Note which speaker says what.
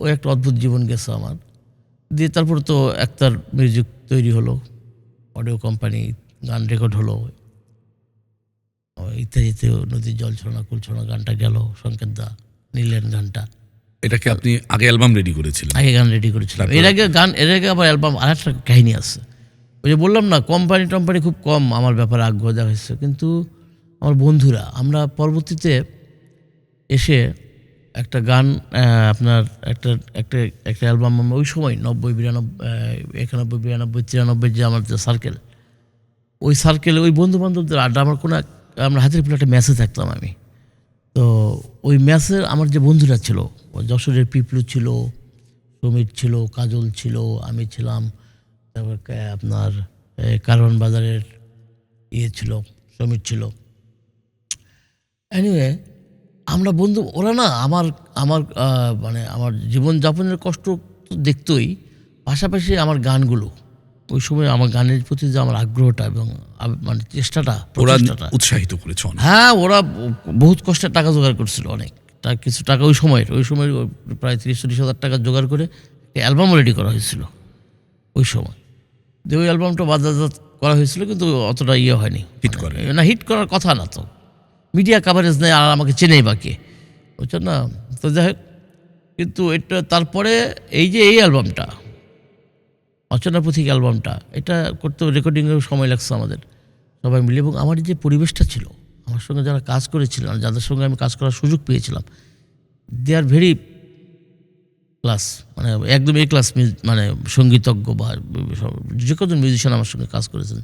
Speaker 1: ওই একটা অদ্ভুত জীবন গেছে আমার। দিয়ে তারপর তো একটার মিউজিক তৈরি হলো অডিও কোম্পানি গান রেকর্ড হলো। ও ইত্যাদিতে নদীর জল ছড়ানো কুল ছড়ানো গানটা গেল সংকেত দা নিলেন গানটা।
Speaker 2: এটাকে আপনি আগে অ্যালবাম রেডি করেছিলেন?
Speaker 1: আগে গান রেডি করেছিলাম। এর আগে গান এর আগে আবার অ্যালবাম আর একটা কাহিনী আছে। ওই যে বললাম না কোম্পানি টম্পানি খুব কম আমার ব্যাপারে আগ্রহ দেখাচ্ছে। কিন্তু আমার বন্ধুরা আমরা পরবর্তীতে এসে একটা গান আপনার একটা একটা একটা অ্যালবাম আমরা ওই সময় নব্বই বিরানব্বই একানব্বই, বিরানব্বই, তিরানব্বই যে আমার যে সার্কেল ওই সার্কেলে ওই বন্ধু বান্ধবদের আড্ডা, আমার কোনো আমরা হাতের পুরো একটা ম্যাচে থাকতাম আমি। তো ওই ম্যাচের আমার যে বন্ধুরা ছিল, যশোরের পিপলু ছিল, সমীর ছিল, কাজল ছিল, আমি ছিলাম, তারপর আপনার কারণ বাজারের ইয়ে ছিল, সমীর ছিল। এনিওয়ে আমরা বন্ধু ওরা না আমার আমার মানে আমার জীবনযাপনের কষ্ট তো দেখতই। পাশাপাশি আমার গানগুলো ওই সময় আমার গানের প্রতি যে আমার আগ্রহটা এবং মানে চেষ্টাটা
Speaker 2: উৎসাহিত করেছে
Speaker 1: হ্যাঁ ওরা বহুত কষ্টে টাকা জোগাড় করছিল অনেক। কিছু টাকা ওই সময়ের ওই সময় প্রায় তিরিশ চল্লিশ হাজার টাকা জোগাড় করে অ্যালবামও রেডি করা হয়েছিল ওই সময়। যে ওই অ্যালবামটা বাজারজাত করা হয়েছিল কিন্তু অতটা ইয়ে হয়নি।
Speaker 2: হিট করে।
Speaker 1: না হিট করার কথা না তো। মিডিয়া কাভারেজ নেই, আর আমাকে চেনেই বাকি। বুঝছেন না, তো যাই হোক, কিন্তু এটা তারপরে এই যে এই অ্যালবামটা অচনা পথিক অ্যালবামটা এটা করতে রেকর্ডিংয়ের সময় লাগছে আমাদের। সবাই মিলে, এবং আমার যে পরিবেশটা ছিল, আমার সঙ্গে যারা কাজ করেছিলেন যাদের সঙ্গে আমি কাজ করার সুযোগ পেয়েছিলাম দে আর ভেরি ক্লাস মানে একদম এ ক্লাস মানে সঙ্গীতজ্ঞ বা যে কজন মিউজিশিয়ান আমার সঙ্গে কাজ করেছেন।